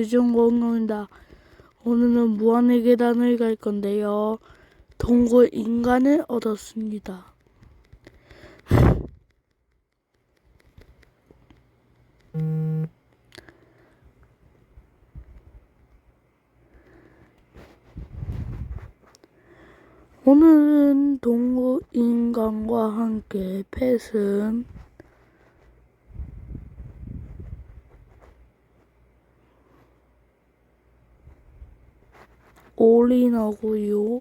요즘 공노입니다. 오늘은 무한의 계단을 갈 건데요. 동굴 인간을 얻었습니다. 오늘은 동굴 인간과 함께 펫은 올인하고요.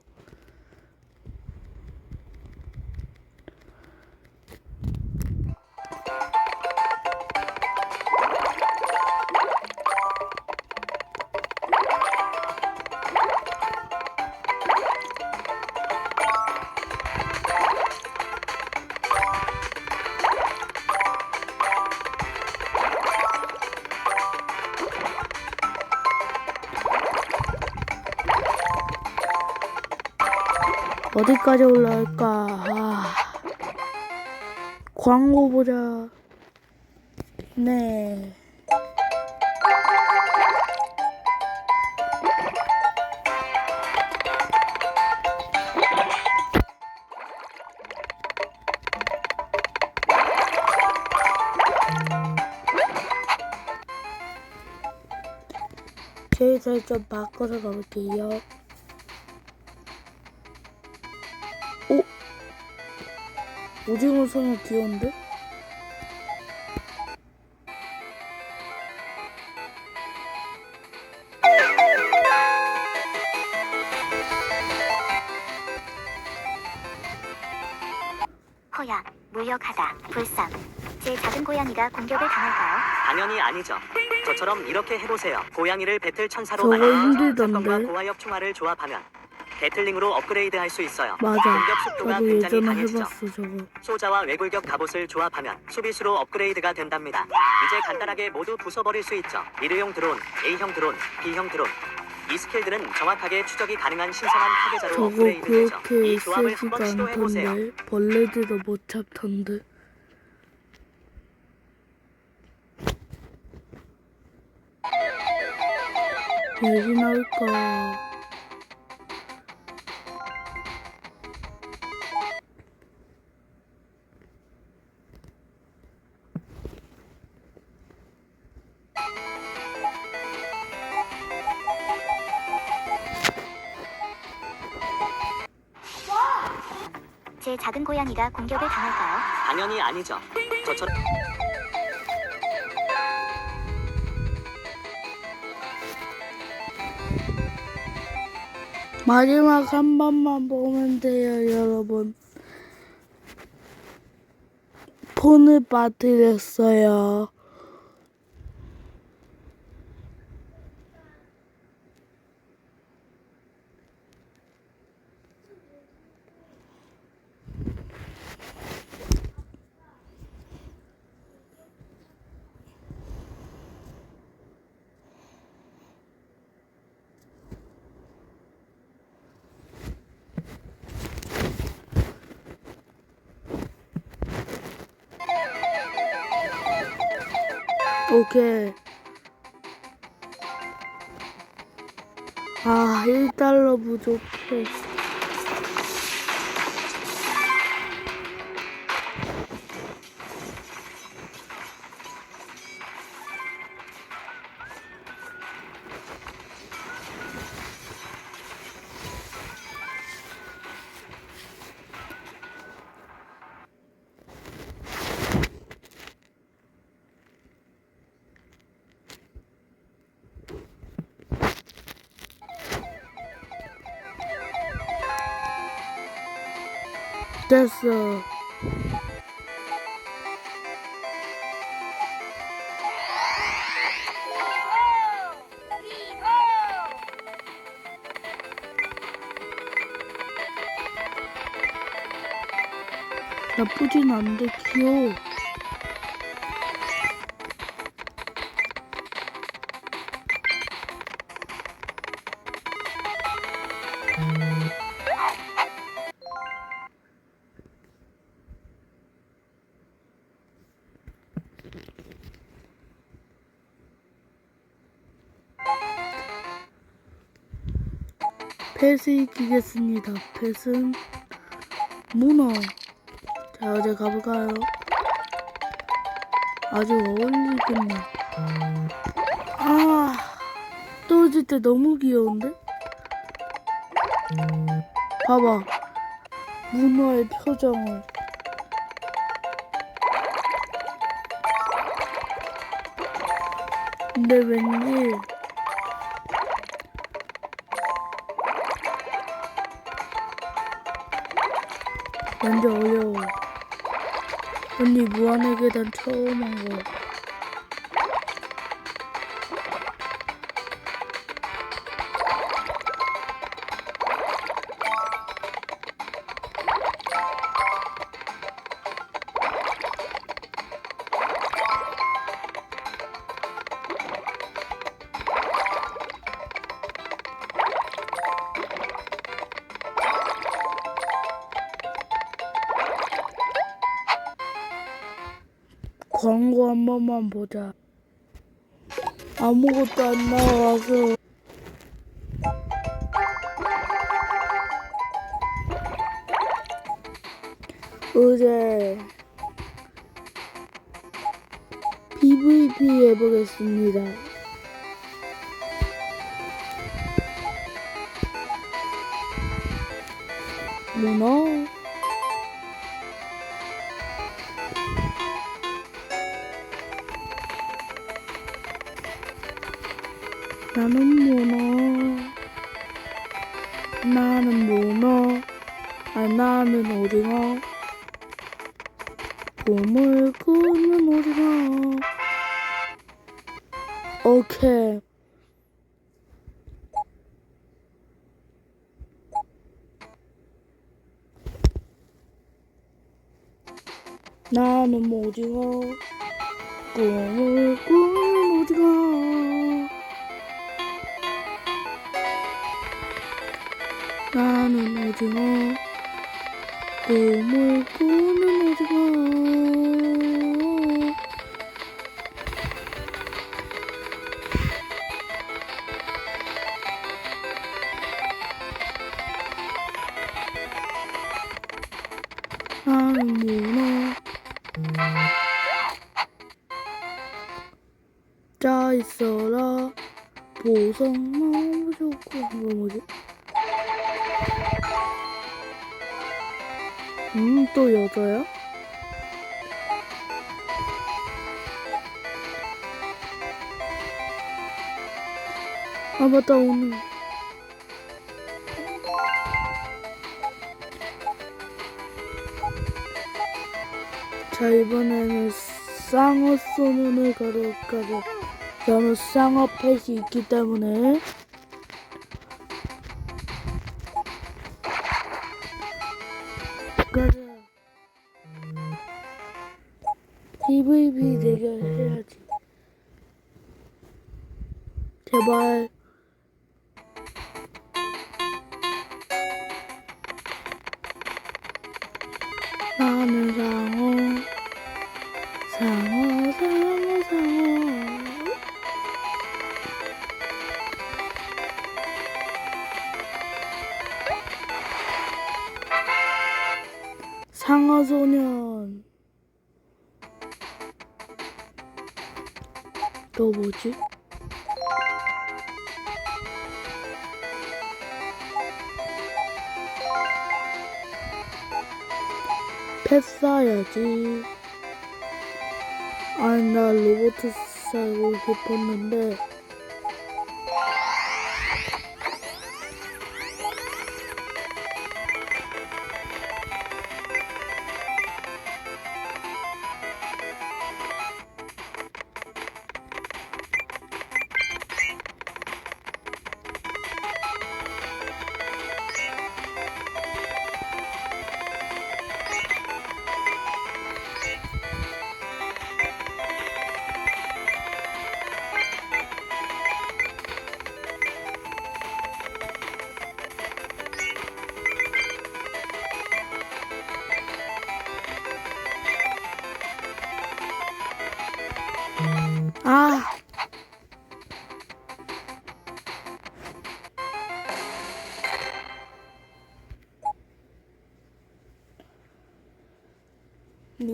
어디까지 올라갈까? 아, 광고 보자. 네. 제일 좀 바꿔서 가볼게요. 오징어 성우 귀여운데? 허야, 무력하다, 불쌍. 제 작은 고양이가 공격을 당할까요? 당연히 아니죠. 저처럼 이렇게 해보세요. 고양이를 배틀 천사로 저거 만들어서 힘들던데. 사건과 고화역 총알을 조합하면 배틀링으로 업그레이드 할 수 있어요. 맞아. 공격 속도가 굉장히 예전에 강해지죠. 해봤어, 저거. 소자와 외골격 갑옷을 조합하면 수비수로 업그레이드가 된답니다. 이제 간단하게 모두 부숴버릴 수 있죠. 일회용 드론, A형 드론, B형 드론. 이 스킬들은 정확하게 추적이 가능한 신선한 타겟자로 저거 업그레이드 되죠. 그렇게 이 조합을 세지가 한번 시도해보세요. 않던데? 벌레들도 못 잡던데? 여기 나올까? 제 작은 고양이가 공격을 당할까요? 당연히 아니죠. 저처럼 마지막 한 번만 보면 돼요, 여러분. 폰을 빠뜨렸어요. 오케이. 아, 1달러 부족해. 됐어. 나쁘진 않은데 귀여워. 펫을 익히겠습니다. 펫은 문어. 자, 어제 가볼까요? 아주 어울리겠네. 아, 떨어질 때 너무 귀여운데? 봐봐. 문어의 표정을. 근데 왠지 왠지 어려워. 언니 무한의 계단 처음 한 거. 한 번만 보자. 아무것도 안 나와서. 어제 PVP 해보겠습니다. 문어 나는 문어. 나는 문어. 아 나는 오징어. 꿈을 꾸는 오징어. 오케이. 나는 오징어. 꿈을 꾸 나는 오징어 꿈을 꾸는 오징어 나는 음, 또 여자야? 아, 맞다, 오늘. 자, 이번에는 쌍어 가러 가자. 저는 쌍어 펫이 있기 때문에. PVP 대결 해야지. 제발. 나는 상어. 상어, 상어, 상어. 상어 소년. 또 뭐지? 펫 사야지. 아니, 나 로봇 사고 싶었는데.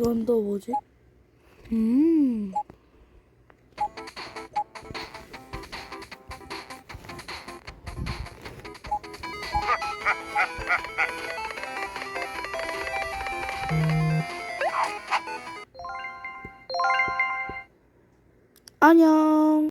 이건 또 뭐지? 음. 안녕.